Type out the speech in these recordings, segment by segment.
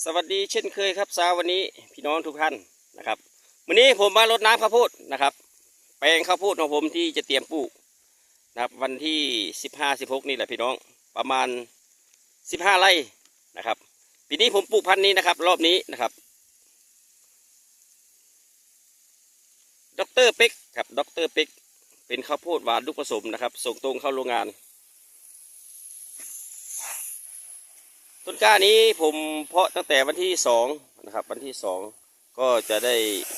สวัสดีเช่นเคยครับเช้าวันนี้พี่น้องทุกท่านนะครับวันนี้ผมมารดน้ำข้าวโพดนะครับ แปลงข้าวโพดของผมที่จะเตรียมปลูกนะครับวันที่สิบห้าสิบหกนี่แหละพี่น้องประมาณสิบห้าไร่นะครับปีนี้ผมปลูกพันธุ์นี้นะครับ รอบนี้นะครับดรเป็กครับดรเป็กเป็นข้าวโพดหวานลูกผสมนะครับ ส่งตรงเข้าโรงงาน ต้นกล้านี้ผมเพาะตั้งแต่วันที่สองนะครับ วันที่สองก็จะได้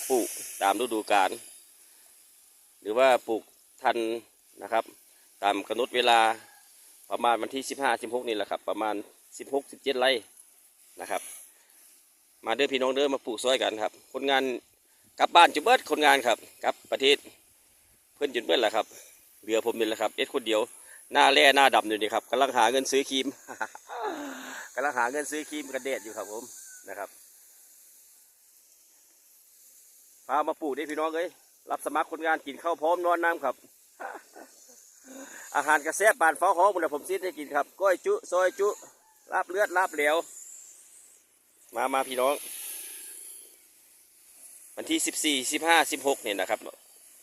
ปลูกตามฤดูกาลหรือว่าปลูกทันนะครับ ตามกำหนดเวลาประมาณวันที่สิบห้าสิบหกนี่แหละครับ ประมาณสิบหกสิบเจ็ดไร่นะครับ มาเด้อพี่น้องเด้อมาปลูกซอยกันครับ คนงานกลับบ้านจุเบิดคนงานครับกลับประเทศเพื่อนจุดเบิดแหละครับเหลือผมนี่แหละครับเอ็ดคนเดียวหน้าแร่หน้าดำอยู่นี่ครับกำลังหาเงินซื้อครีม กำลังหาเงินซื้อครีมกันแดดอยู่ครับผมนะครับพามาปลูกได้พี่น้องเอ้ยรับสมัครคนงานกินข้าวพร้อมนอนน้ำครับ อาหารกระแซบบานฟ้าหองบุญผมซิดให้กินครับก้อยจุซอยจุลาบเลือดลาบเหลวมามาพี่น้อง วันที่สิบสี่สิบห้าสิบหกเนี่ยนะครับ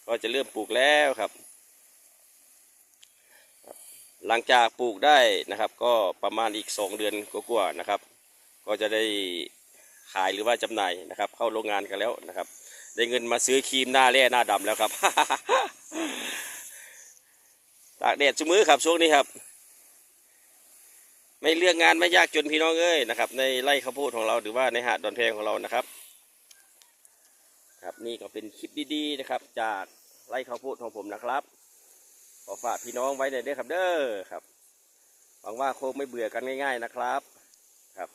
ก็จะเริ่มปลูกแล้วครับ หลังจากปลูกได้นะครับ ก็ประมาณอีกสองเดือนกว่าๆนะครับ ก็จะได้ขายหรือว่าจำหน่ายนะครับ เข้าโรงงานกันแล้วนะครับ ได้เงินมาซื้อครีมหน้าแร่หน้าดำแล้วครับตากแดดชุมือครับช่วงนี้ครับ ไม่เลือกงานไม่ยากจนพี่น้องเอ้ยนะครับ ในไร่ข้าวโพดของเราหรือว่าในหาดดอนแพงของเรานะครับ ครับนี่ก็เป็นคลิปดีๆนะครับ จากไร่ข้าวโพดของผมนะครับ อฝากพี่น้องไว้เลยเด้อครับเด้อครับหวังว่าคงไม่เบื่อกันง่าย ๆนะครับครับ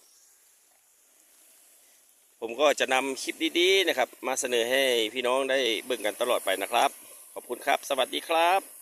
ผมก็จะนำคลิปดีๆนะครับ มาเสนอให้พี่น้องได้เบิ่งกันตลอดไปนะครับ ขอบคุณครับ สวัสดีครับ